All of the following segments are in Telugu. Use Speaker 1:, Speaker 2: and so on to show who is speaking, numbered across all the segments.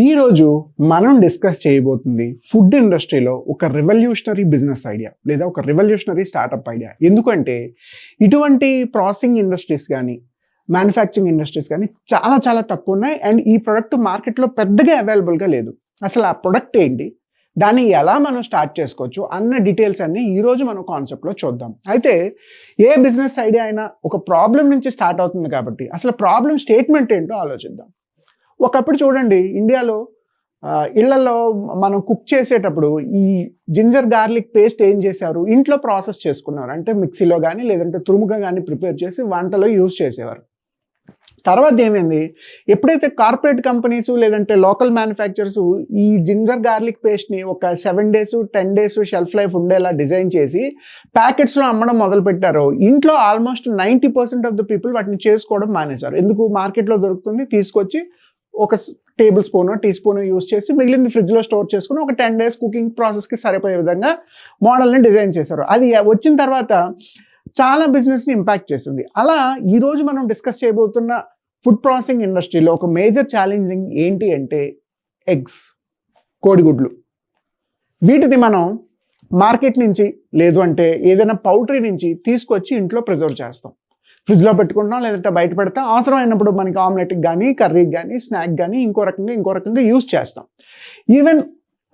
Speaker 1: ఈరోజు మనం డిస్కస్ చేయబోతుంది ఫుడ్ ఇండస్ట్రీలో ఒక రెవల్యూషనరీ బిజినెస్ ఐడియా లేదా ఒక రెవల్యూషనరీ స్టార్టప్ ఐడియా ఎందుకంటే ఇటువంటి ప్రాసెసింగ్ ఇండస్ట్రీస్ కానీ మ్యానుఫ్యాక్చరింగ్ ఇండస్ట్రీస్ కానీ చాలా చాలా తక్కువ ఉన్నాయి. అండ్ ఈ ప్రొడక్ట్ మార్కెట్లో పెద్దగా అవైలబుల్గా లేదు. అసలు ఆ ప్రొడక్ట్ ఏంటి? దాన్ని ఎలా మనం స్టార్ట్ చేసుకోవచ్చు? అన్న డీటెయిల్స్ అన్నీ ఈ రోజు మనం కాన్సెప్ట్లో చూద్దాం. అయితే ఏ బిజినెస్ ఐడియా అయినా ఒక ప్రాబ్లం నుంచి స్టార్ట్ అవుతుంది కాబట్టి అసలు ప్రాబ్లం స్టేట్మెంట్ ఏంటో ఆలోచిద్దాం. ఒకప్పుడు చూడండి ఇండియాలో ఇళ్ళలో మనం కుక్ చేసేటప్పుడు ఈ జింజర్ గార్లిక్ పేస్ట్ ఏం చేశారు? ఇంట్లో ప్రాసెస్ చేసుకున్నారు. అంటే మిక్సీలో కానీ లేదంటే తురుముగా కానీ ప్రిపేర్ చేసి వంటలో యూజ్ చేసేవారు. తర్వాత ఏమైంది? ఎప్పుడైతే కార్పొరేట్ కంపెనీస్ లేదంటే లోకల్ మ్యానుఫ్యాక్చరర్స్ ఈ జింజర్ గార్లిక్ పేస్ట్ని ఒక seven days ten days shelf life ఉండేలా డిజైన్ చేసి ప్యాకెట్స్లో అమ్మడం మొదలుపెట్టారు ఇంట్లో almost ninety percent of the people వాటిని చేసుకోవడం మానేశారు. ఎందుకు? మార్కెట్లో దొరుకుతుంది తీసుకొచ్చి ఒక tablespoon teaspoon use చేసి మిగిలింది ఫ్రిడ్జ్లో స్టోర్ చేసుకుని ఒక టెన్ డేస్ కుకింగ్ ప్రాసెస్కి సరిపోయే విధంగా మోడల్ని డిజైన్ చేశారు. అది వచ్చిన తర్వాత చాలా బిజినెస్ని ఇంపాక్ట్ చేసింది. అలా ఈరోజు మనం డిస్కస్ చేయబోతున్న ఫుడ్ ప్రాసెసింగ్ ఇండస్ట్రీలో ఒక మేజర్ ఛాలెంజింగ్ ఏంటి అంటే ఎగ్స్ కోడిగుడ్లు. వీటిని మనం మార్కెట్ నుంచి లేదు అంటే ఏదైనా పౌల్ట్రీ నుంచి తీసుకొచ్చి ఇంట్లో ప్రిజర్వ్ చేస్తాం. ఫ్రిడ్జ్లో పెట్టుకుంటాం లేదంటే బయట పెడతాం. అవసరమైనప్పుడు మనకి ఆమ్లెట్కి కానీ కర్రీకి కానీ స్నాక్ కానీ ఇంకో రకంగా ఇంకో రకంగా యూస్ చేస్తాం. ఈవెన్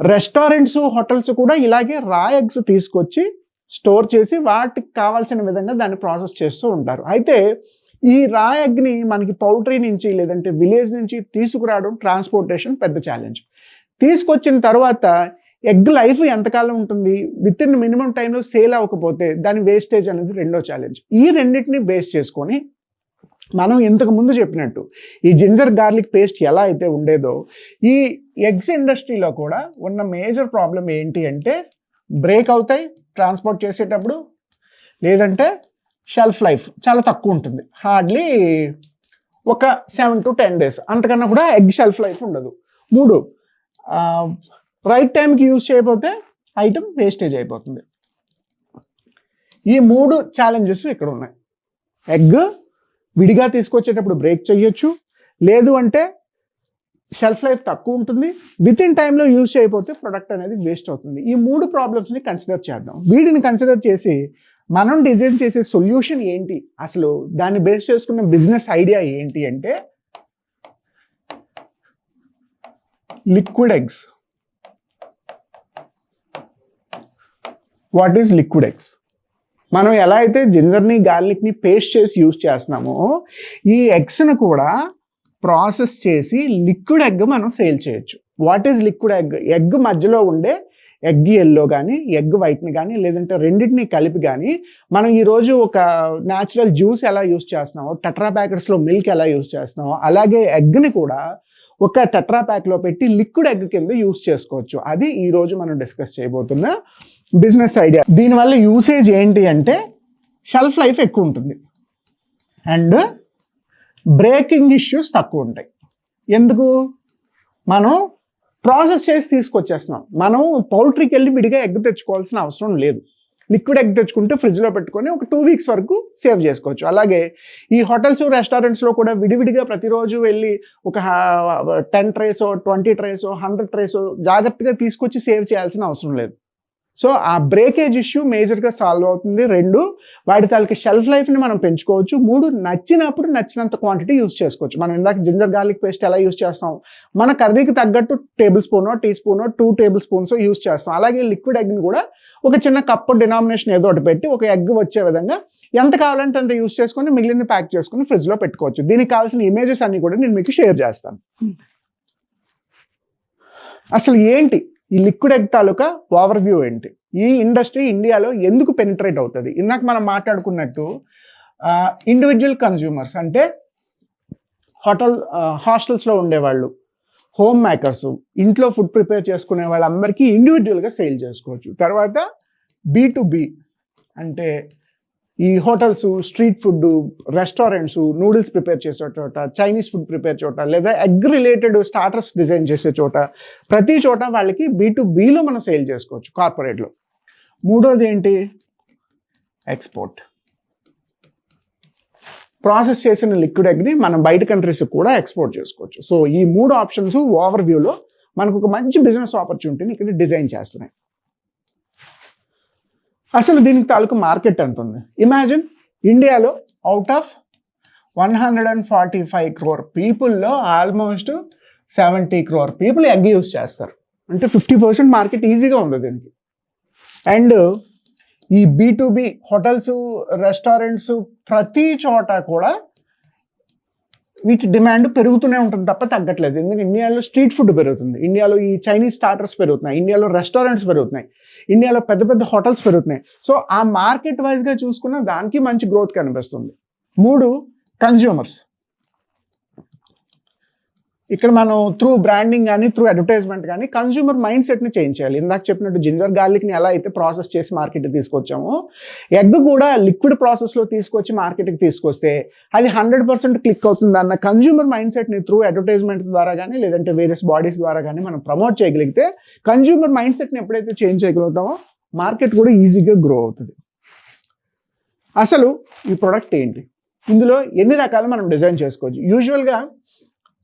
Speaker 1: రెస్టారెంట్స్ హోటల్స్ కూడా ఇలాగే రా ఎగ్స్ తీసుకొచ్చి స్టోర్ చేసి వాటికి కావాల్సిన విధంగా దాన్ని ప్రాసెస్ చేస్తూ ఉంటారు. అయితే ఈ రా ఎగ్ని మనకి పౌల్ట్రీ నుంచి లేదంటే విలేజ్ నుంచి తీసుకురావడం ట్రాన్స్పోర్టేషన్ పెద్ద ఛాలెంజ్. తీసుకొచ్చిన తర్వాత ఎగ్ లైఫ్ ఎంతకాలం ఉంటుంది? విత్ ఇన్ మినిమం టైంలో సేల్ అవ్వకపోతే దాని వేస్టేజ్ అనేది రెండో ఛాలెంజ్. ఈ రెండింటిని బేస్ చేసుకొని మనం ఇంతకు ముందు చెప్పినట్టు ఈ జింజర్ గార్లిక్ పేస్ట్ ఎలా అయితే ఉండేదో ఈ ఎగ్స్ ఇండస్ట్రీలో కూడా ఉన్న మేజర్ ప్రాబ్లం ఏంటి అంటే బ్రేక్ అవుతాయి ట్రాన్స్పోర్ట్ చేసేటప్పుడు లేదంటే షెల్ఫ్ లైఫ్ చాలా తక్కువ ఉంటుంది. హార్డ్లీ ఒక సెవెన్ టు టెన్ డేస్. అంతకన్నా కూడా ఎగ్ షెల్ఫ్ లైఫ్ ఉండదు. మూడు రైట్ టైంకి యూజ్ చేయకపోతే ఐటమ్ వేస్టేజ్ అయిపోతుంది. ఈ మూడు ఛాలెంజెస్ ఇక్కడ ఉన్నాయి. ఎగ్ విడిగా తీసుకొచ్చేటప్పుడు బ్రేక్ చేయొచ్చు. లేదు అంటే షెల్ఫ్ లైఫ్ తక్కువ ఉంటుంది. విత్ ఇన్ టైంలో యూజ్ చేయకపోతే ప్రొడక్ట్ అనేది వేస్ట్ అవుతుంది. ఈ మూడు ప్రాబ్లమ్స్ని కన్సిడర్ చేద్దాం. వీటిని కన్సిడర్ చేసి మనం డిజైన్ చేసే సొల్యూషన్ ఏంటి? అసలు దాన్ని బేస్ చేసుకున్న బిజినెస్ ఐడియా ఏంటి అంటే liquid eggs what is liquid eggs? మనం ఎలా అయితే జింజర్ని గార్లిక్ని పేస్ట్ చేసి యూజ్ చేస్తున్నామో ఈ ఎగ్స్ను కూడా ప్రాసెస్ చేసి లిక్విడ్ ఎగ్ మనం సేల్ చేయొచ్చు. What is liquid egg? Egg మధ్యలో ఉండే ఎగ్ ఎల్లో కానీ ఎగ్ వైట్ని కానీ లేదంటే రెండింటిని కలిపి కానీ మనం ఈరోజు ఒక న్యాచురల్ జ్యూస్ ఎలా యూస్ చేస్తున్నామో టెట్రా ప్యాకెట్స్లో మిల్క్ ఎలా యూస్ చేస్తున్నామో అలాగే ఎగ్ని కూడా ఒక టెట్రా ప్యాక్లో పెట్టి లిక్విడ్ ఎగ్ కింద యూస్ చేసుకోవచ్చు. అది ఈరోజు మనం డిస్కస్ చేయబోతున్న బిజినెస్ ఐడియా. దీనివల్ల యూసేజ్ ఏంటి అంటే షెల్ఫ్ లైఫ్ ఎక్కువ ఉంటుంది. అండ్ బ్రేకింగ్ ఇష్యూస్ తక్కువ ఉంటాయి. ఎందుకు? మనం ప్రాసెస్ చేసి తీసుకొచ్చేస్తున్నాం. మనం పౌల్ట్రీకి వెళ్ళి విడిగా ఎగ్ తెచ్చుకోవాల్సిన అవసరం లేదు. లిక్విడ్ ఎగ్ తెచ్చుకుంటే ఫ్రిడ్జ్లో పెట్టుకొని ఒక టూ వీక్స్ వరకు సేవ్ చేసుకోవచ్చు. అలాగే ఈ హోటల్స్ రెస్టారెంట్స్లో కూడా విడివిడిగా ప్రతిరోజు వెళ్ళి ఒక టెన్ ట్రేసో ట్వంటీ ట్రేసో హండ్రెడ్ ట్రేసో జాగ్రత్తగా తీసుకొచ్చి సేవ్ చేయాల్సిన అవసరం లేదు. సో ఆ బ్రేకేజ్ ఇష్యూ మేజర్గా సాల్వ్ అవుతుంది. రెండు వాటి తాలూకు షెల్ఫ్ లైఫ్ని మనం పెంచుకోవచ్చు. మూడు నచ్చినప్పుడు నచ్చినంత క్వాంటిటీ యూస్ చేసుకోవచ్చు. మనం ఇందాక జింజర్ గార్లిక్ పేస్ట్ ఎలా యూస్ చేస్తాం? మన కర్రీకి తగ్గట్టు టేబుల్ స్పూనో టీ స్పూనో టూ టేబుల్ స్పూన్స్ యూస్ చేస్తాం. అలాగే లిక్విడ్ ఎగ్ని కూడా ఒక చిన్న కప్పు డినామినేషన్ ఏదో ఒకటి పెట్టి ఒక ఎగ్ వచ్చే విధంగా ఎంత కావాలంటే అంత యూస్ చేసుకొని మిగిలింది ప్యాక్ చేసుకొని ఫ్రిడ్జ్లో పెట్టుకోవచ్చు. దీనికి కావాల్సిన ఇమేజెస్ అన్ని కూడా నేను మీకు షేర్ చేస్తాను. అసలు ఏంటి? ఈ లిక్విడ్ ఎగ్ తాలూకా ఓవర్ వ్యూ ఏంటి? ఈ ఇండస్ట్రీ ఇండియాలో ఎందుకు పెనిట్రేట్ అవుతుంది? ఇందాక మనం మాట్లాడుకున్నట్టు ఇండివిజువల్ కన్జ్యూమర్స్ అంటే హోటల్ హాస్టల్స్లో ఉండేవాళ్ళు హోమ్ మేకర్స్ ఇంట్లో ఫుడ్ ప్రిపేర్ చేసుకునే వాళ్ళందరికీ ఇండివిజువల్గా సేల్ చేసుకోవచ్చు. తర్వాత బీ టు బి అంటే ఈ hotels street food restaurants noodles prepare చేసే చోట చైనీస్ ఫుడ్ ప్రిపేర్ చోట లేదా ఎగ్ రిలేటెడ్ స్టార్టర్స్ డిజైన్ చేసే చోట ప్రతి చోట వాళ్ళకి బీ టు బీలో మనం సేల్ చేసుకోవచ్చు కార్పొరేట్లో మూడోది ఏంటి? ఎక్స్పోర్ట్. ప్రాసెస్ చేసిన లిక్విడ్ ఎగ్ని మనం బయట కంట్రీస్ కూడా ఎక్స్పోర్ట్ చేసుకోవచ్చు. సో ఈ మూడు ఆప్షన్స్ ఓవర్ వ్యూలో మనకు ఒక మంచి బిజినెస్ ఆపర్చునిటీని ఇక్కడ డిజైన్ చేస్తున్నాయి. అసలు దీనికి తాలూకు మార్కెట్ ఎంత ఉంది ఇమాజిన్ ఇండియాలో out of one hundred and forty five crore పీపుల్లో almost seventy crore people egg use చేస్తారు. అంటే ఫిఫ్టీ పర్సెంట్ మార్కెట్ ఈజీగా ఉంది దీనికి. అండ్ ఈ B to B hotels restaurants ప్రతి చోట కూడా వీటి డిమాండ్ పెరుగుతూనే ఉంటుంది తప్ప తగ్గట్లేదు. ఎందుకంటే ఇండియాలో స్ట్రీట్ ఫుడ్ పెరుగుతుంది. ఇండియాలో ఈ చైనీస్ స్టార్టర్స్ పెరుగుతున్నాయి. ఇండియాలో రెస్టారెంట్స్ పెరుగుతున్నాయి. ఇండియాలో పెద్ద పెద్ద హోటల్స్ పెరుగుతున్నాయి. సో ఆ మార్కెట్ వైజ్గా చూసుకున్న దానికి మంచి గ్రోత్ కనిపిస్తుంది. మూడు కన్జ్యూమర్స్ ఇక్కడ మనం త్రూ బ్రాండింగ్ కానీ త్రూ అడ్వర్టైజ్మెంట్ కానీ కన్జ్యూమర్ మైండ్ సెట్ని చేంజ్ చేయాలి. ఇందాక చెప్పినట్టు జింజర్ గార్లిక్ని ఎలా అయితే ప్రాసెస్ చేసి మార్కెట్కి తీసుకొచ్చామో ఎగ్ కూడా లిక్విడ్ ప్రాసెస్లో తీసుకొచ్చి మార్కెట్కి తీసుకొస్తే అది హండ్రెడ్ పర్సెంట్ క్లిక్ అవుతుంది అన్న కన్జ్యూమర్ మైండ్ సెట్ని త్రూ అడ్వర్టైజ్మెంట్ ద్వారా కానీ లేదంటే వేరియస్ బాడీస్ ద్వారా కానీ మనం ప్రమోట్ చేయగలిగితే కన్జ్యూమర్ మైండ్ సెట్ని ఎప్పుడైతే చేంజ్ చేయగలుగుతామో మార్కెట్ కూడా ఈజీగా గ్రో అవుతుంది. అసలు ఈ ప్రోడక్ట్ ఏంటి? ఇందులో ఎన్ని రకాలు మనం డిజైన్ చేసుకోవచ్చు? యూజువల్గా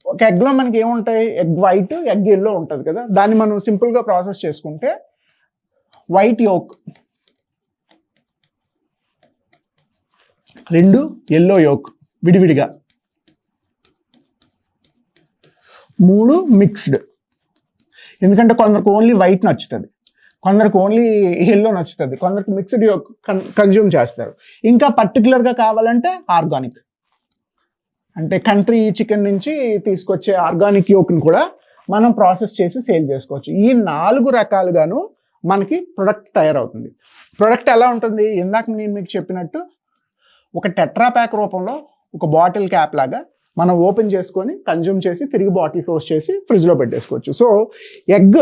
Speaker 1: ఒక ఎగ్లో మనకి ఏముంటాయి? ఎగ్ వైట్ ఎగ్ ఎల్లో ఉంటుంది కదా? దాన్ని మనం సింపుల్గా ప్రాసెస్ చేసుకుంటే వైట్ యోక్ రెండు ఎల్లో యోక్ విడివిడిగా. మూడు మిక్స్డ్ ఎందుకంటే కొందరికి ఓన్లీ వైట్ నచ్చుతుంది. కొందరికి ఓన్లీ ఎల్లో నచ్చుతుంది. కొందరికి మిక్స్డ్ యోక్ కన్జ్యూమ్ చేస్తారు. ఇంకా పర్టికులర్గా కావాలంటే ఆర్గానిక్. అంటే కంట్రీ చికెన్ నుంచి తీసుకొచ్చే ఆర్గానిక్ యోక్ని కూడా మనం ప్రాసెస్ చేసి సేల్ చేసుకోవచ్చు. ఈ నాలుగు రకాలుగాను మనకి ప్రొడక్ట్ తయారవుతుంది. ప్రొడక్ట్ ఎలా ఉంటుంది? ఇందాక నేను మీకు చెప్పినట్టు ఒక టెట్రా ప్యాక్ రూపంలో ఒక బాటిల్ క్యాప్ లాగా మనం ఓపెన్ చేసుకొని కన్జ్యూమ్ చేసి తిరిగి బాటిల్ క్లోజ్ చేసి ఫ్రిడ్జ్లో పెట్టేసుకోవచ్చు. సో ఎగ్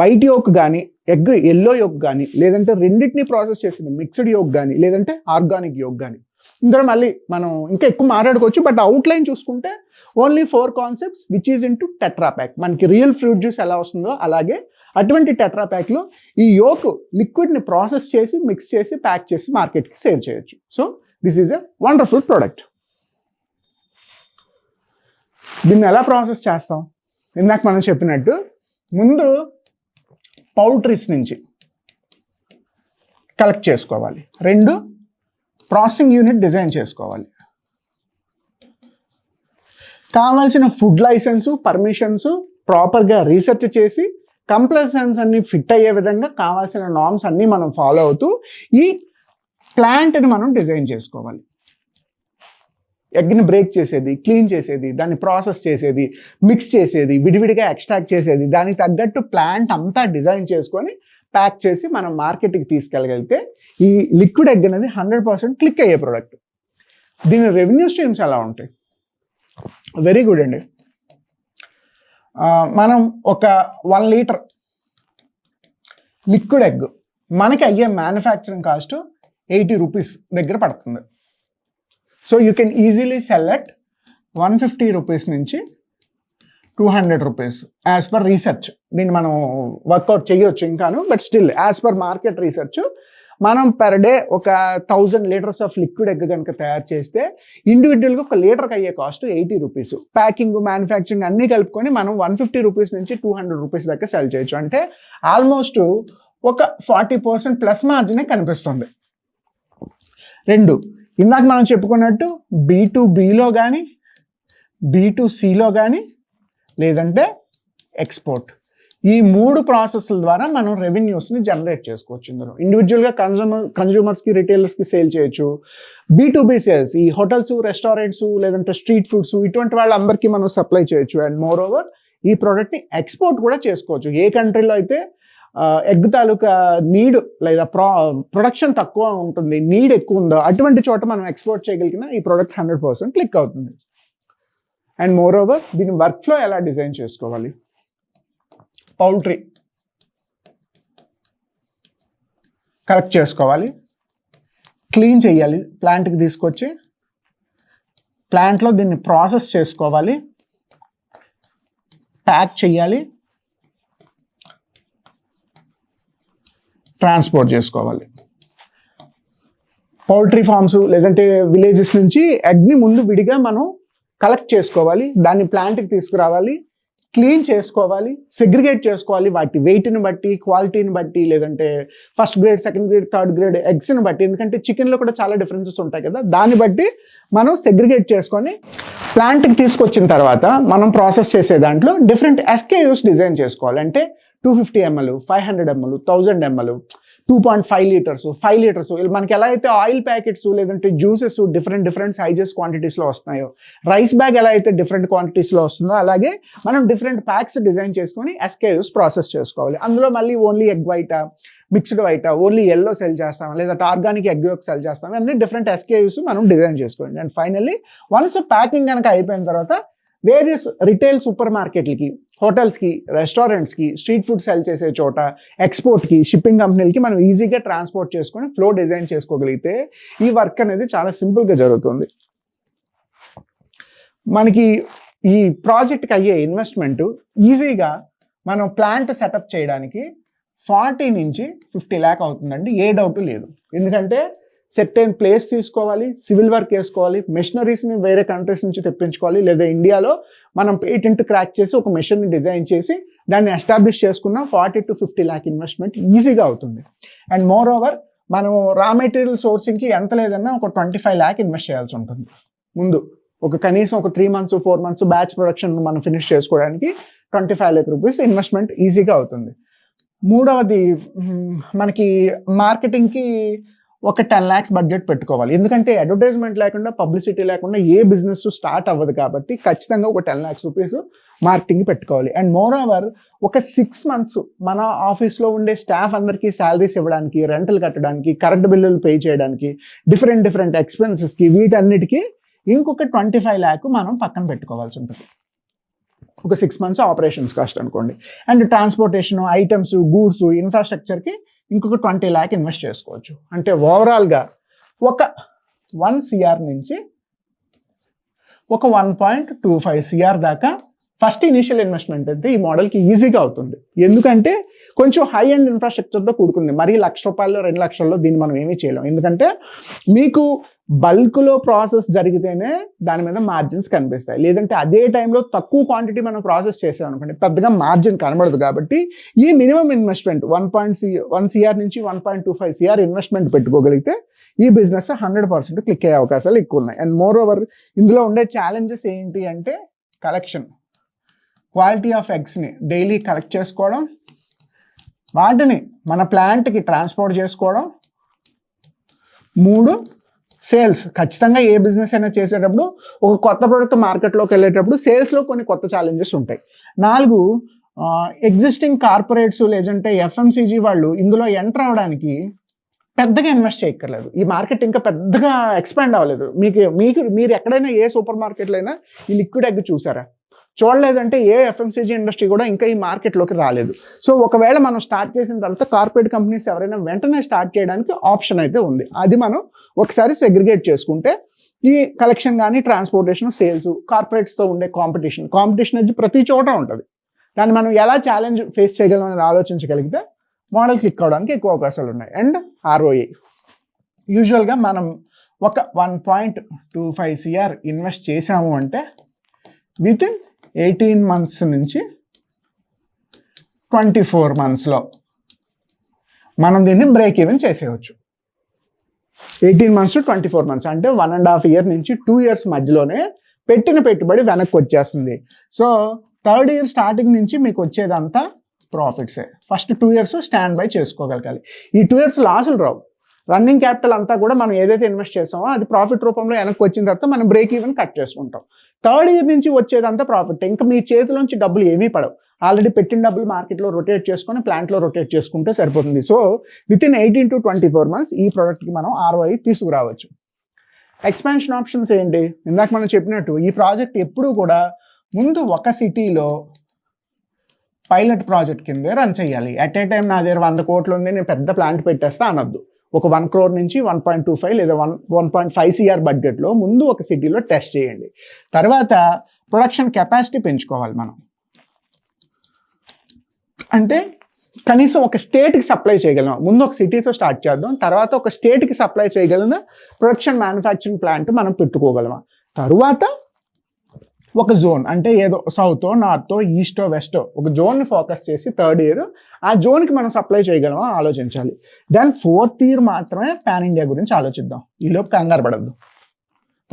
Speaker 1: వైట్ యోక్ కానీ ఎగ్ ఎల్లో యోక్ కానీ లేదంటే రెండింటిని ప్రాసెస్ చేసిన మిక్స్డ్ యోక్ కానీ లేదంటే ఆర్గానిక్ యోక్ కానీ ఇందులో మళ్ళీ మనం ఇంకా ఎక్కువ మాట్లాడుకోవచ్చు బట్ అవుట్లైన్ చూసుకుంటే only four concepts which is in to tetra pack మనకి రియల్ ఫ్రూట్ జ్యూస్ ఎలా వస్తుందో అలాగే అటువంటి టెట్రా ప్యాక్లో ఈ యోక్ లిక్విడ్ని ప్రాసెస్ చేసి మిక్స్ చేసి ప్యాక్ చేసి మార్కెట్కి సేల్ చేయొచ్చు. So this is a wonderful product దీన్ని ఎలా ప్రాసెస్ చేస్తాం? ఇందాక మనం చెప్పినట్టు ముందు పౌల్ట్రీస్ నుంచి కలెక్ట్ చేసుకోవాలి. రెండు ప్రాసెసింగ్ యూనిట్ డిజైన్ చేసుకోవాలి. కావాల్సిన ఫుడ్ లైసెన్స్ పర్మిషన్స్ ప్రాపర్గా రీసెర్చ్ చేసి కంప్లసెన్స్ అన్ని ఫిట్ అయ్యే విధంగా కావాల్సిన నామ్స్ అన్నీ మనం ఫాలో అవుతూ ఈ ప్లాంట్ని మనం డిజైన్ చేసుకోవాలి. ఎగ్ని బ్రేక్ చేసేది క్లీన్ చేసేది దాన్ని ప్రాసెస్ చేసేది మిక్స్ చేసేది విడివిడిగా ఎక్స్ట్రాక్ట్ చేసేది దానికి తగ్గట్టు ప్లాంట్ అంతా డిజైన్ చేసుకొని ప్యాక్ చేసి మనం మార్కెట్కి తీసుకెళ్ళగలిగితే ఈ లిక్విడ్ ఎగ్ అనేది హండ్రెడ్ పర్సెంట్ క్లిక్ అయ్యే ప్రోడక్ట్. దీని రెవెన్యూ స్ట్రీమ్స్ ఎలా ఉంటాయి? వెరీ గుడ్ అండి. మనం ఒక వన్ లీటర్ లిక్విడ్ ఎగ్ మనకి అయ్యే మ్యానుఫ్యాక్చరింగ్ కాస్ట్ ఎయిటీ రూపీస్ దగ్గర పడుతుంది. So you can easily sell at one fifty rupees నుంచి two hundred rupees as per research దీన్ని మనం వర్కౌట్ చేయొచ్చు ఇంకాను but still as per market research మనం పర్ డే ఒక thousand litres of liquid egg కనుక తయారు చేస్తే ఇండివిజువల్గా ఒక లీటర్కి అయ్యే cost eighty rupees packing manufacturing అన్నీ కలుపుకొని మనం వన్ ఫిఫ్టీ రూపీస్ నుంచి టూ హండ్రెడ్ రూపీస్ దాకా సెల్ చేయొచ్చు. అంటే ఆల్మోస్ట్ ఒక ఫార్టీ పర్సెంట్ ప్లస్ మార్జినే కనిపిస్తుంది. రెండు ఇందాక మనం చెప్పుకున్నట్టు బీ టు బీలో కానీ బీ టు సిలో కానీ లేదంటే ఎక్స్పోర్ట్ ఈ మూడు ప్రాసెస్ల ద్వారా మనం రెవెన్యూస్ని జనరేట్ చేసుకోవచ్చు ఇందులో. ఇండివిజువల్గా కన్జ్యూమర్ కన్జ్యూమర్స్కి రిటైలర్స్కి సేల్ చేయొచ్చు. బీ బీ సేల్స్ ఈ హోటల్స్ రెస్టారెంట్స్ లేదంటే స్ట్రీట్ ఫుడ్స్ ఇటువంటి వాళ్ళందరికీ మనం సప్లై చేయొచ్చు. అండ్ మోర్ ఓవర్ ఈ ప్రోడక్ట్ని ఎక్స్పోర్ట్ కూడా చేసుకోవచ్చు. ఏ కంట్రీలో అయితే ఎగ్ తాలూకా నీడ్ లేదా ప్రా ప్రొడక్షన్ తక్కువ ఉంటుంది నీడ్ ఎక్కువ ఉందో అటువంటి చోట మనం ఎక్స్పోర్ట్ చేయగలిగిన ఈ ప్రోడక్ట్ హండ్రెడ్ పర్సెంట్ క్లిక్ అవుతుంది. అండ్ మోర్ ఓవర్ దీని వర్క్లో ఎలా డిజైన్ చేసుకోవాలి? పౌల్ట్రీ కలెక్ట్ చేసుకోవాలి. క్లీన్ చేయాలి. ప్లాంట్కి తీసుకొచ్చి ప్లాంట్లో దీన్ని ప్రాసెస్ చేసుకోవాలి. ప్యాక్ చేయాలి. ట్రాన్స్పోర్ట్ చేసుకోవాలి. పౌల్ట్రీ ఫార్మ్స్ లేదంటే విలేజెస్ నుంచి అగ్ని ముందు విడిగా మనం కలెక్ట్ చేసుకోవాలి దాన్ని ప్లాంట్కి తీసుకురావాలి క్లీన్ చేసుకోవాలి సెగ్రిగేట్ చేసుకోవాలి వాటి వెయిట్ని బట్టి క్వాలిటీని బట్టి లేదంటే first grade second grade third grade ఎగ్స్ని బట్టి. ఎందుకంటే చికెన్లో కూడా చాలా డిఫరెన్సెస్ ఉంటాయి కదా. దాన్ని బట్టి మనం సెగ్రిగేట్ చేసుకొని ప్లాంట్కి తీసుకొచ్చిన తర్వాత మనం ప్రాసెస్ చేసే దాంట్లో డిఫరెంట్ ఎస్కేయూస్ డిజైన్ చేసుకోవాలి. అంటే two fifty ML five hundred ML thousand ML two point five litres five litres మనకి ఎలా అయితే ఆయిల్ ప్యాకెట్స్ లేదంటే జ్యూసెస్ డిఫరెంట్ డిఫరెంట్ సైజెస్ క్వాంటిటీస్లో వస్తున్నాయో. రైస్ బ్యాగ్ ఎలా అయితే డిఫరెంట్ క్వాంటిటీస్లో వస్తుందో అలాగే మనం డిఫరెంట్ ప్యాక్స్ డిజైన్ చేసుకొని ఎస్కేయూస్ ప్రాసెస్ చేసుకోవాలి. అందులో మళ్ళీ ఓన్లీ ఎగ్ వైటా మిక్స్డ్ వైటా ఓన్లీ ఎల్లో సెల్ చేస్తాం లేదా ఆర్గానిక్ ఎగ్ యోక్ సెల్ చేస్తాం అన్ని డిఫరెంట్ ఎస్కేయూస్ మనం డిజైన్ చేసుకోండి అండ్ ఫైనల్లీ వన్స్ ప్యాకింగ్ కనుక అయిపోయిన తర్వాత వేరియస్ రిటైల్ సూపర్ మార్కెట్లకి హోటల్స్కి రెస్టారెంట్స్కి స్ట్రీట్ ఫుడ్ సెల్ చేసే చోట ఎక్స్పోర్ట్కి షిప్పింగ్ కంపెనీలకి మనం ఈజీగా ట్రాన్స్పోర్ట్ చేసుకొని ఫ్లో డిజైన్ చేసుకోగలిగితే ఈ వర్క్ అనేది చాలా సింపుల్గా జరుగుతుంది. మనకి ఈ ప్రాజెక్ట్కి అయ్యే ఇన్వెస్ట్మెంట్ ఈజీగా మనం ప్లాంట్ సెటప్ చేయడానికి ఫార్టీ నుంచి ఫిఫ్టీ ల్యాక్ అవుతుందండి. ఏ డౌట్ లేదు. ఎందుకంటే సెట్టైన్ ప్లేస్ తీసుకోవాలి సివిల్ వర్క్ వేసుకోవాలి మెషినరీస్ని వేరే కంట్రీస్ నుంచి తెప్పించుకోవాలి లేదా ఇండియాలో మనం పేటెంట్ క్రాక్ చేసి ఒక మెషిన్ని డిజైన్ చేసి దాన్ని ఎస్టాబ్లిష్ చేసుకున్న forty to fifty lakh investment ఈజీగా అవుతుంది. అండ్ మోర్ ఓవర్ మనం రా మెటీరియల్ సోర్సింగ్కి ఎంత లేదన్నా ఒక ట్వంటీ ఫైవ్ ల్యాక్ ఇన్వెస్ట్ చేయాల్సి ఉంటుంది. ముందు ఒక కనీసం ఒక three months four months batch production మనం ఫినిష్ చేసుకోవడానికి twenty five lakh rupees investment ఈజీగా అవుతుంది. మూడవది మనకి మార్కెటింగ్కి ఒక టెన్ ల్యాక్స్ బడ్జెట్ పెట్టుకోవాలి. ఎందుకంటే అడ్వర్టైజ్మెంట్ లేకుండా పబ్లిసిటీ లేకుండా ఏ బిజినెస్ స్టార్ట్ అవ్వదు కాబట్టి ఖచ్చితంగా ఒక టెన్ ల్యాక్స్ రూపీస్ మార్కెటింగ్ పెట్టుకోవాలి. అండ్ మోర్ ఓవర్ ఒక సిక్స్ మంత్స్ మన ఆఫీస్లో ఉండే స్టాఫ్ అందరికీ శాలరీస్ ఇవ్వడానికి రెంటలు కట్టడానికి కరెంట్ బిల్లులు పే చేయడానికి డిఫరెంట్ డిఫరెంట్ ఎక్స్పెన్సెస్కి వీటన్నిటికీ ఇంకొక ట్వంటీ ఫైవ్ ల్యాక్ మనం పక్కన పెట్టుకోవాల్సి ఉంటుంది. ఒక సిక్స్ మంత్స్ ఆపరేషన్స్ కాస్ట్ అనుకోండి. అండ్ ట్రాన్స్పోర్టేషన్ ఐటమ్స్ గూడ్స్ ఇన్ఫ్రాస్ట్రక్చర్కి ఇంకొక ట్వంటీ ల్యాక్ ఇన్వెస్ట్ చేసుకోవచ్చు. అంటే ఓవరాల్గా ఒక వన్ సిఆర్ నుంచి ఒక one point two five CR దాకా ఫస్ట్ ఇనిషియల్ ఇన్వెస్ట్మెంట్ అయితే ఈ మోడల్కి ఈజీగా అవుతుంది. ఎందుకంటే కొంచెం హై అండ్ ఇన్ఫ్రాస్ట్రక్చర్తో కూడుకుంది. మరీ లక్ష రూపాయల్లో రెండు లక్షల్లో దీన్ని మనం ఏమీ చేయలేం. ఎందుకంటే మీకు బల్క్లో ప్రాసెస్ జరిగితేనే దాని మీద మార్జిన్స్ కనిపిస్తాయి. లేదంటే అదే టైంలో తక్కువ క్వాంటిటీ మనం ప్రాసెస్ చేసాం అనుకోండి పెద్దగా మార్జిన్ కనబడదు కాబట్టి ఈ minimum investment one point C one CR నుంచి one point two five CR investment పెట్టుకోగలిగితే ఈ బిజినెస్ హండ్రెడ్ పర్సెంట్ క్లిక్ అయ్యే అవకాశాలు ఎక్కువ ఉన్నాయి. అండ్ మోర్ ఓవర్ ఇందులో ఉండే ఛాలెంజెస్ ఏంటి అంటే కలెక్షన్. క్వాలిటీ ఆఫ్ ఎగ్స్ని డైలీ కలెక్ట్ చేసుకోవడం వాటిని మన ప్లాంట్కి ట్రాన్స్పోర్ట్ చేసుకోవడం. మూడు సేల్స్. ఖచ్చితంగా ఏ బిజినెస్ అయినా చేసేటప్పుడు ఒక కొత్త ప్రోడక్ట్ మార్కెట్లోకి వెళ్ళేటప్పుడు సేల్స్లో కొన్ని కొత్త ఛాలెంజెస్ ఉంటాయి. నాలుగు ఎగ్జిస్టింగ్ కార్పొరేట్స్ లేదంటే ఎఫ్ఎంసీజీ వాళ్ళు ఇందులో ఎంటర్ అవడానికి పెద్దగా ఇన్వెస్ట్ చేయక్కర్లేదు. ఈ మార్కెట్ ఇంకా పెద్దగా ఎక్స్పాండ్ అవ్వలేదు. మీకు మీకు మీరు ఎక్కడైనా ఏ సూపర్ మార్కెట్లో అయినా ఈ లిక్విడ్ ఎగ్ చూసారా? చూడలేదంటే ఏ ఎఫ్ఎంసీజీ ఇండస్ట్రీ కూడా ఇంకా ఈ మార్కెట్లోకి రాలేదు. సో ఒకవేళ మనం స్టార్ట్ చేసిన తర్వాత కార్పొరేట్ కంపెనీస్ ఎవరైనా వెంటనే స్టార్ట్ చేయడానికి ఆప్షన్ అయితే ఉంది. అది మనం ఒకసారి సెగ్రిగేట్ చేసుకుంటే ఈ కలెక్షన్ కానీ ట్రాన్స్పోర్టేషన్ సేల్స్ కార్పొరేట్స్తో ఉండే కాంపిటీషన్ కాంపిటీషన్ అనేది ప్రతి చోట ఉంటుంది. దాన్ని మనం ఎలా ఛాలెంజ్ ఫేస్ చేయగలం అనేది ఆలోచించగలిగితే మోడల్ క్లిక్ అవడానికి ఎక్కువ అవకాశాలు ఉన్నాయి. అండ్ ఆర్ఓఏ యూజువల్గా మనం ఒక one point two five CR invest చేసాము అంటే విత్ ఇన్ ఎయిటీన్ మంత్స్ నుంచి ట్వంటీ ఫోర్ మంత్స్లో మనం దీన్ని break even చేసేయవచ్చు eighteen months to twenty four months అంటే వన్ అండ్ హాఫ్ ఇయర్ నుంచి టూ ఇయర్స్ మధ్యలోనే పెట్టిన పెట్టుబడి వెనక్కి వచ్చేస్తుంది. సో థర్డ్ ఇయర్ స్టార్టింగ్ నుంచి మీకు వచ్చేదంతా ప్రాఫిట్సే first two years stand by చేసుకోగలగాలి. ఈ టూ ఇయర్స్ లాసులు రావు. రన్నింగ్ క్యాపిటల్ అంతా కూడా మనం ఏదైతే ఇన్వెస్ట్ చేసామో అది ప్రాఫిట్ రూపంలో వెనక్కి వచ్చిన తర్వాత మనం బ్రేక్ ఈవెన్ కట్ చేసుకుంటాం. థర్డ్ ఇయర్ నుంచి వచ్చేదంతా ప్రాఫిట్ ఇంకా మీ చేతిలోంచి డబ్బులు ఏమీ పడవు. ఆల్రెడీ పెట్టిన డబ్బులు మార్కెట్లో రొటేట్ చేసుకొని ప్లాంట్లో రొటేట్ చేసుకుంటే సరిపోతుంది. So within eighteen to twenty four months ఈ ప్రోడక్ట్కి మనం ఆర్ఓఐ తీసుకురావచ్చు. ఎక్స్పాన్షన్ ఆప్షన్స్ ఏంటి? ఇందాక మనం చెప్పినట్టు ఈ ప్రాజెక్ట్ ఎప్పుడూ కూడా ముందు ఒక సిటీలో పైలట్ ప్రాజెక్ట్ కింద రన్ చేయాలి. అట్ ఏ టైం నా దగ్గర వంద కోట్లు ఉంది నేను పెద్ద ప్లాంట్ పెట్టేస్తా అనొద్దు. ఒక వన్ క్రోర్ నుంచి వన్ పాయింట్ టూ ఫైవ్ లేదా one one point five CR బడ్జెట్లో ముందు ఒక సిటీలో టెస్ట్ చేయండి. తర్వాత ప్రొడక్షన్ కెపాసిటీ పెంచుకోవాలి మనం. అంటే కనీసం ఒక స్టేట్కి సప్లై చేయగలం. ముందు ఒక సిటీతో స్టార్ట్ చేద్దాం. తర్వాత ఒక స్టేట్కి సప్లై చేయగలిగిన ప్రొడక్షన్ మ్యానుఫ్యాక్చరింగ్ ప్లాంట్ మనం పెట్టుకోగలమా? తరువాత ఒక జోన్ అంటే ఏదో సౌతో నార్తో ఈస్టో వెస్టో ఒక జోన్ని ఫోకస్ చేసి థర్డ్ ఇయర్ ఆ జోన్కి మనం సప్లై చేయగలమా? ఆలోచించాలి. దెన్ ఫోర్త్ ఇయర్ మాత్రమే పాన్ ఇండియా గురించి ఆలోచిద్దాం. ఈలోపు కంగారు పడద్దు.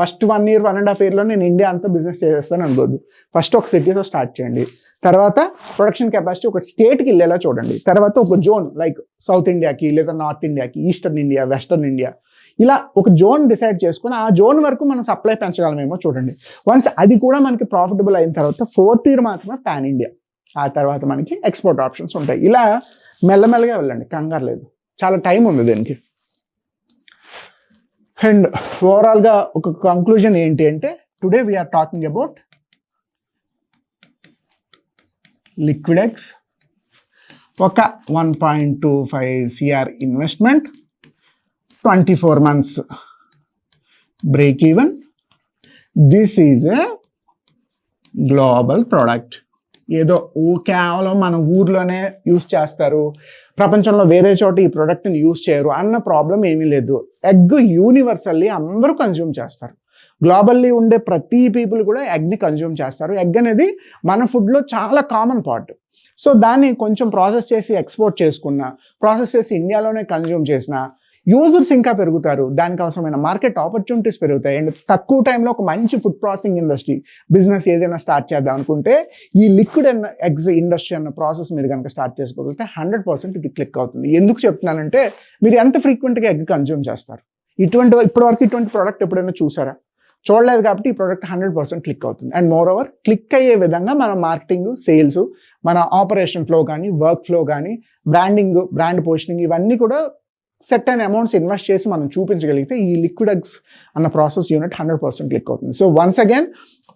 Speaker 1: First one year one and half ఇయర్లో నేను ఇండియా అంతా బిజినెస్ చేసేస్తాను అనుకోద్దు. ఫస్ట్ ఒక సిటీతో స్టార్ట్ చేయండి. తర్వాత ప్రొడక్షన్ కెపాసిటీ ఒక స్టేట్కి వెళ్ళేలా చూడండి. తర్వాత ఒక జోన్ లైక్ సౌత్ ఇండియాకి లేదా నార్త్ ఇండియాకి ఈస్టర్న్ ఇండియా వెస్టర్న్ ఇండియా ఇలా ఒక జోన్ డిసైడ్ చేసుకుని ఆ జోన్ వరకు మనం సప్లై పెంచగలమేమో చూడండి. వన్స్ అది కూడా మనకి ప్రాఫిటబుల్ అయిన తర్వాత ఫోర్త్ ఇయర్ మాత్రమే పాన్ ఇండియా ఆ తర్వాత మనకి ఎక్స్పోర్ట్ ఆప్షన్స్ ఉంటాయి. ఇలా మెల్లమెల్లగా వెళ్ళండి. కంగారు లేదు. చాలా టైం ఉంది దీనికి. అండ్ ఓవరాల్గా ఒక కంక్లూజన్ ఏంటి అంటే today we're talking about liquid eggs ఒక one point two five CR investment twenty four months break even this is a global product ఏదో ఊ కేవలం మన ఊర్లోనే యూస్ చేస్తారు. ప్రపంచంలో వేరే చోట ఈ ప్రోడక్ట్ని యూస్ చేయరు అన్న ప్రాబ్లం ఏమీ లేదు. ఎగ్ యూనివర్సల్లీ అందరూ కన్జ్యూమ్ చేస్తారు. గ్లోబల్లీ ఉండే ప్రతి పీపుల్ కూడా ఎగ్ని కన్జ్యూమ్ చేస్తారు. ఎగ్ అనేది మన ఫుడ్లో చాలా కామన్ పార్ట్ సో దాన్ని కొంచెం ప్రాసెస్ చేసి ఎక్స్పోర్ట్ చేసుకున్న ప్రాసెస్ చేసి ఇండియాలోనే కన్జ్యూమ్ చేసిన యూజర్స్ ఇంకా పెరుగుతారు. దానికి అవసరమైన మార్కెట్ ఆపర్చునిటీస్ పెరుగుతాయి. అండ్ తక్కువ టైంలో ఒక మంచి ఫుడ్ ప్రాసెసింగ్ ఇండస్ట్రీ బిజినెస్ ఏదైనా స్టార్ట్ చేద్దాం అనుకుంటే ఈ లిక్విడ్ అండ్ ఎగ్స్ ఇండస్ట్రీ అన్న ప్రాసెస్ మీరు కనుక స్టార్ట్ చేసుకోగలిగితే హండ్రెడ్ పర్సెంట్ ఇది క్లిక్ అవుతుంది. ఎందుకు చెప్తున్నానంటే మీరు ఎంత ఫ్రీక్వెంట్గా ఎగ్ కన్జ్యూమ్ చేస్తారు? ఇటువంటి ఇప్పటివరకు ఇటువంటి ప్రోడక్ట్ ఎప్పుడైనా చూసారా? చూడలేదు కాబట్టి ఈ ప్రోడక్ట్ హండ్రెడ్ పర్సెంట్ క్లిక్ అవుతుంది. అండ్ మోర్ ఓవర్ క్లిక్ అయ్యే విధంగా మన మార్కెటింగ్ సేల్స్ మన ఆపరేషన్ ఫ్లో కానీ వర్క్ ఫ్లో కానీ బ్రాండింగ్ బ్రాండ్ పోషనింగ్ ఇవన్నీ కూడా సెట్ అయిన అమౌంట్స్ ఇన్వెస్ట్ చేసి మనం చూపించగలిగితే ఈ లిక్విడ్ ఎగ్స్ అన్న process unit hundred percent click అవుతుంది. సో వన్స్ అగైన్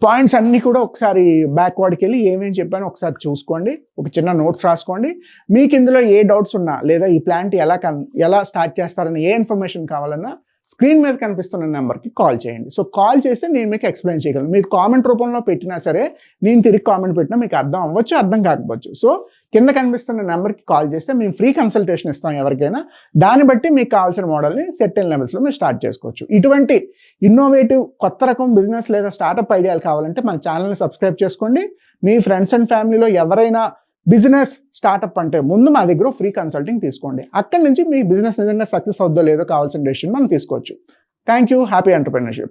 Speaker 1: పాయింట్స్ అన్నీ కూడా ఒకసారి బ్యాక్వర్డ్కి వెళ్ళి ఏమేమి చెప్పానో ఒకసారి చూసుకోండి. ఒక చిన్న నోట్స్ రాసుకోండి. మీకు ఇందులో ఏ డౌట్స్ ఉన్నా లేదా ఈ ప్లాంట్ ఎలా కన్ ఎలా స్టార్ట్ చేస్తారని ఏ ఇన్ఫర్మేషన్ కావాలన్నా స్క్రీన్ మీద కనిపిస్తున్న నెంబర్కి కాల్ చేయండి. సో కాల్ చేస్తే నేను మీకు ఎక్స్ప్లెయిన్ చేయగలను. మీరు కామెంట్ రూపంలో పెట్టినా సరే నేను తిరిగి కామెంట్ పెట్టినా మీకు అర్థం అవ్వచ్చు అర్థం కాకపోవచ్చు. సో కింద కనిపిస్తున్న నెంబర్కి కాల్ చేస్తే మేము ఫ్రీ కన్సల్టేషన్ ఇస్తాం ఎవరికైనా. దాన్ని బట్టి మీకు కావాల్సిన మోడల్ని సెట్ అయిన లెవెల్స్లో మీరు స్టార్ట్ చేసుకోవచ్చు. ఇటువంటి ఇన్నోవేటివ్ కొత్త రకం బిజినెస్ లేదా స్టార్టప్ ఐడియాలు కావాలంటే మన ఛానల్ని సబ్స్క్రైబ్ చేసుకోండి. మీ ఫ్రెండ్స్ అండ్ ఫ్యామిలీలో ఎవరైనా బిజినెస్ స్టార్టప్ అంటే ముందు మా దగ్గర ఫ్రీ కన్సల్టింగ్ తీసుకోండి. అక్కడి నుంచి మీ బిజినెస్ నిజంగా సక్సెస్ అవుద్దో లేదో కావాల్సిన డెసిషన్ మనం తీసుకోవచ్చు. Thank you happy entrepreneurship.